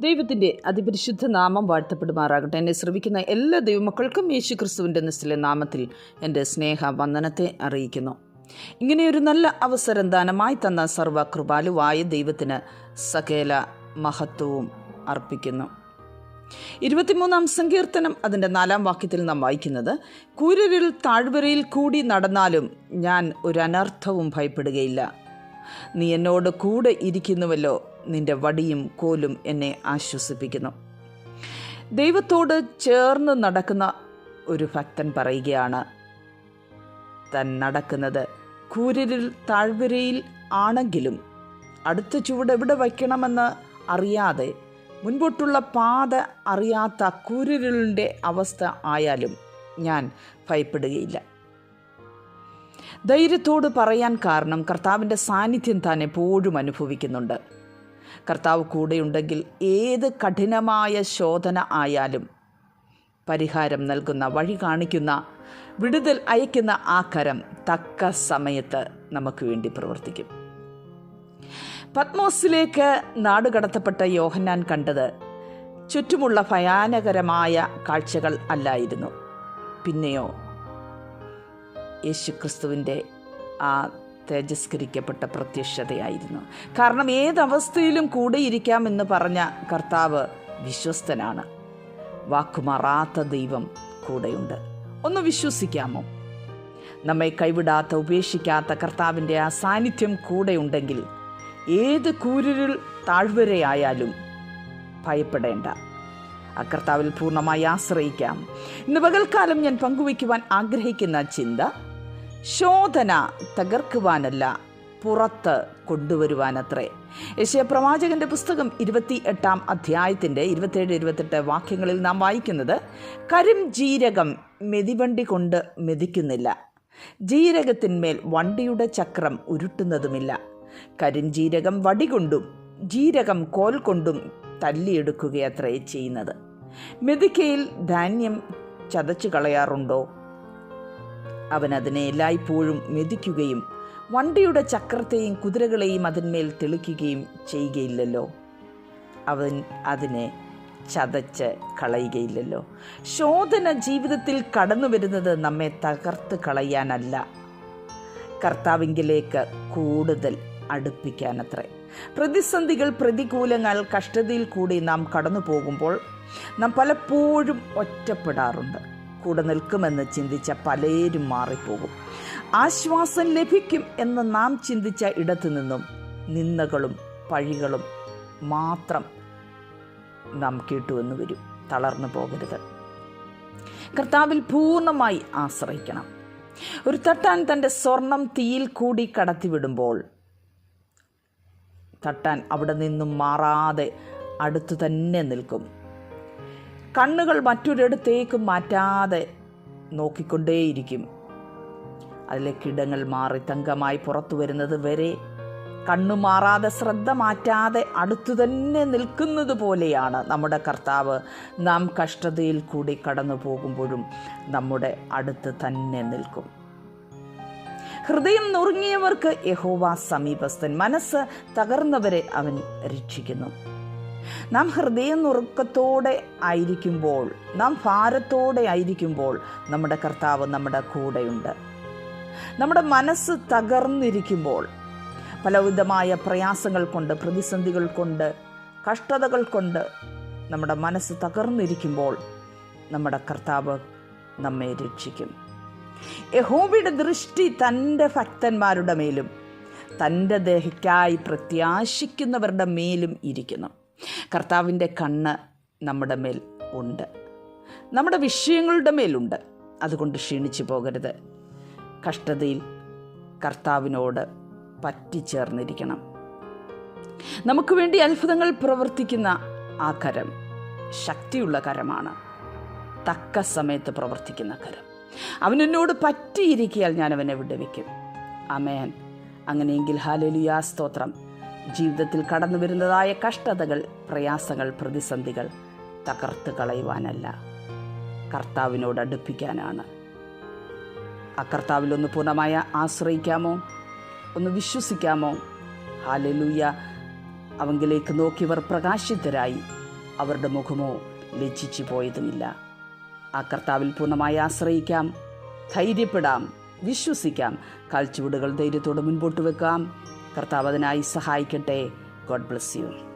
ദൈവത്തിന്റെ അതിപരിശുദ്ധ നാമം വാഴ്ത്തപ്പെടുമാറാകട്ടെ. എന്നെ ശ്രമിക്കുന്ന എല്ലാ ദൈവമക്കൾക്കും യേശു ക്രിസ്തുവിന്റെ നിസ്റ്റിലെ നാമത്തിൽ എന്റെ സ്നേഹ വന്ദനത്തെ അറിയിക്കുന്നു ഇങ്ങനെയൊരു നല്ല അവസരം ദാനമായി തന്ന സർവകൃപാലുവായ ദൈവത്തിന് സകല മഹത്വവും അർപ്പിക്കുന്നു. ഇരുപത്തിമൂന്നാം സങ്കീർത്തനം അതിന്റെ നാലാം വാക്യത്തിൽ നാം വായിക്കുന്നത് കൂരരിൽ താഴ്വരയിൽ കൂടി നടന്നാലും ഞാൻ ഒരനർത്ഥവും ഭയപ്പെടുകയില്ല. നീ എന്നോട് കൂടെ ഇരിക്കുന്നുവല്ലോ. നിന്റെ വടിയും കോലും എന്നെ ആശ്വസിപ്പിക്കുന്നു. ദൈവത്തോട് ചേർന്ന് നടക്കുന്ന ഒരു ഭക്തൻ പറയുകയാണ് തൻ നടക്കുന്നത് കൂരിരിൽ താഴ്വരയിൽ ആണെങ്കിലും അടുത്ത ചുവട് എവിടെ വയ്ക്കണമെന്ന് അറിയാതെ മുൻപോട്ടുള്ള പാത അറിയാത്ത കൂരിരുളിന്റെ അവസ്ഥ ആയാലും ഞാൻ ഭയപ്പെടുകയില്ല. ധൈര്യത്തോട് പറയാൻ കാരണം കർത്താവിന്റെ സാന്നിധ്യം താൻ എപ്പോഴും അനുഭവിക്കുന്നുണ്ട്. കർത്താവ് കൂടെയുണ്ടെങ്കിൽ ഏത് കഠിനമായ ശോധന ആയാലും പരിഹാരം നൽകുന്ന വഴി കാണിക്കുന്ന വിടുതൽ അയക്കുന്ന ആ കരം തക്ക സമയത്ത് നമുക്ക് വേണ്ടി പ്രവർത്തിക്കും. പത്മോസിലേക്ക് നാടുകടത്തപ്പെട്ട യോഹന്നാൻ കണ്ടത് ചുറ്റുമുള്ള ഭയാനകരമായ കാഴ്ചകൾ അല്ലായിരുന്നു. പിന്നെയോ യേശുക്രിസ്തുവിന്റെ ആ തേജസ്കരിക്കപ്പെട്ട പ്രത്യക്ഷതയായിരുന്നു. കാരണം ഏതവസ്ഥയിലും കൂടെ ഇരിക്കാമെന്ന് പറഞ്ഞ കർത്താവ് വിശ്വസ്തനാണ്. വാക്കുമാറാത്ത ദൈവം കൂടെയുണ്ട്. ഒന്ന് വിശ്വസിക്കാമോ? നമ്മെ കൈവിടാത്ത ഉപേക്ഷിക്കാത്ത കർത്താവിന്റെ ആ സാന്നിധ്യം കൂടെയുണ്ടെങ്കിൽ ഏത് കൂരിരുൾ താഴ്വരയായാലും ഭയപ്പെടേണ്ട. ആ കർത്താവിൽ പൂർണമായി ആശ്രയിക്കാം. ഇന്ന് പകൽക്കാലം ഞാൻ പങ്കുവയ്ക്കുവാൻ ആഗ്രഹിക്കുന്ന ചിന്ത ശോധന തകർക്കുവാനല്ല പുറത്ത് കൊണ്ടുവരുവാനത്രേ. യശയ പ്രവാചകന്റെ പുസ്തകം ഇരുപത്തി എട്ടാം അധ്യായത്തിന്റെ ഇരുപത്തേഴ് ഇരുപത്തെട്ട് വാക്യങ്ങളിൽ നാം വായിക്കുന്നത് കരിം ജീരകം മെതിവണ്ടി കൊണ്ട് മെതിക്കുന്നില്ല. ജീരകത്തിന്മേൽ വണ്ടിയുടെ ചക്രം ഉരുട്ടുന്നതുമില്ല. കരിഞ്ജീരകം വടികൊണ്ടും ജീരകം കോൽ കൊണ്ടും തല്ലിയെടുക്കുകയത്രേ ചെയ്യുന്നത്. മെതിക്കയിൽ ധാന്യം ചതച്ചു കളയാറുണ്ടോ അവൻ അതിനെ എല്ലായ്പ്പോഴും മെതിക്കുകയും വണ്ടിയുടെ ചക്രത്തെയും കുതിരകളെയും അതിന്മേൽ തെളിക്കുകയും ചെയ്യുകയില്ലല്ലോ. അവൻ അതിനെ ചതച്ച് കളയുകയില്ലല്ലോ. ശോധന ജീവിതത്തിൽ കടന്നു വരുന്നത് നമ്മെ തകർത്ത് കളയാനല്ല. കർത്താവിങ്കിലേക്ക് കൂടുതൽ അടുപ്പിക്കാനത്രേ. പ്രതിസന്ധികൾ പ്രതികൂലങ്ങൾ കഷ്ടതയിൽ കൂടി നാം കടന്നു പോകുമ്പോൾ നാം പലപ്പോഴും ഒറ്റപ്പെടാറുണ്ട്. കൂടെ നിൽക്കുമെന്ന് ചിന്തിച്ച പലരും മാറിപ്പോകും. ആശ്വാസം ലഭിക്കും എന്ന് നാം ചിന്തിച്ച ഇടത്തു നിന്നും നിന്നകളും പഴികളും മാത്രം നാം കേട്ടുവെന്ന് വരും. തളർന്നു പോകരുത്. കർത്താവിൽ പൂർണമായി ആശ്രയിക്കണം. ഒരു തട്ടാൻ തന്റെ സ്വർണം തീയിൽ കൂടി കടത്തിവിടുമ്പോൾ തട്ടാൻ അവിടെ നിന്നും മാറാതെ അടുത്തു തന്നെ നിൽക്കും. കണ്ണുകൾ മറ്റൊരിടത്തേക്ക് മാറ്റാതെ നോക്കിക്കൊണ്ടേയിരിക്കും. അതിലെ കിടങ്ങൾ മാറി തങ്കമായി പുറത്തു വരുന്നത് വരെ കണ്ണു മാറാതെ ശ്രദ്ധ മാറ്റാതെ അടുത്തു തന്നെ നിൽക്കുന്നത് പോലെയാണ് നമ്മുടെ കർത്താവ്. നാം കഷ്ടതയിൽ കൂടി കടന്നു പോകുമ്പോഴും നമ്മുടെ അടുത്ത് തന്നെ നിൽക്കും. ഹൃദയം നുറുങ്ങിയവർക്ക് യഹോവ സമീപസ്ഥൻ. മനസ്സ് തകർന്നവരെ അവൻ രക്ഷിക്കുന്നു. നാം ഹൃദയ നുറുക്കത്തോടെ ആയിരിക്കുമ്പോൾ നാം ഭാരത്തോടെ ആയിരിക്കുമ്പോൾ നമ്മുടെ കർത്താവ് നമ്മുടെ കൂടെയുണ്ട്. നമ്മുടെ മനസ്സ് തകർന്നിരിക്കുമ്പോൾ പലവിധമായ പ്രയാസങ്ങൾ കൊണ്ട് പ്രതിസന്ധികൾ കൊണ്ട് കഷ്ടതകൾ കൊണ്ട് നമ്മുടെ മനസ്സ് തകർന്നിരിക്കുമ്പോൾ നമ്മുടെ കർത്താവ് നമ്മെ രക്ഷിക്കും. യഹോവയുടെ ദൃഷ്ടി തന്റെ ഭക്തന്മാരുടെ മേലും തന്റെ ദേഹിക്കായി പ്രത്യാശിക്കുന്നവരുടെ മേലും ഇരിക്കുന്നു. കർത്താവിന്റെ കണ്ണ് നമ്മുടെ മേൽ ഉണ്ട്. നമ്മുടെ വിഷയങ്ങളുടെ മേലുണ്ട്. അതുകൊണ്ട് ക്ഷീണിച്ചു പോകരുത്. കഷ്ടതയിൽ കർത്താവിനോട് പറ്റിച്ചേർന്നിരിക്കണം. നമുക്ക് വേണ്ടി അത്ഭുതങ്ങൾ പ്രവർത്തിക്കുന്ന ആ കരം ശക്തിയുള്ള കരമാണ്. തക്ക സമയത്ത് പ്രവർത്തിക്കുന്ന കരം. അവനെന്നോട് പറ്റിയിരിക്കിയാൽ ഞാൻ അവനെ വിടുവിക്കും. അമേൻ അങ്ങനെയെങ്കിൽ ഹാലലിയാ സ്തോത്രം. ജീവിതത്തിൽ കടന്നു വരുന്നതായ കഷ്ടതകൾ പ്രയാസങ്ങൾ പ്രതിസന്ധികൾ തകർത്ത് കളയുവാനല്ല. കർത്താവിനോട് അടുപ്പിക്കാനാണ്. ആ കർത്താവിൽ ഒന്ന് പൂർണമായ ആശ്രയിക്കാമോ? ഒന്ന് വിശ്വസിക്കാമോ? ഹാലലൂയ അവങ്കിലേക്ക് നോക്കിയവർ പ്രകാശിതരായി. അവരുടെ മുഖമോ ലജ്ജിച്ചു പോയതുമില്ല. ആ കർത്താവിൽ പൂർണമായി ആശ്രയിക്കാം. ധൈര്യപ്പെടാം. വിശ്വസിക്കാം. കാൽച്ചുവടുകൾ ധൈര്യത്തോടെ മുൻപോട്ട് വെക്കാം. കർത്താവ് അതിനായി സഹായിക്കട്ടെ. God bless you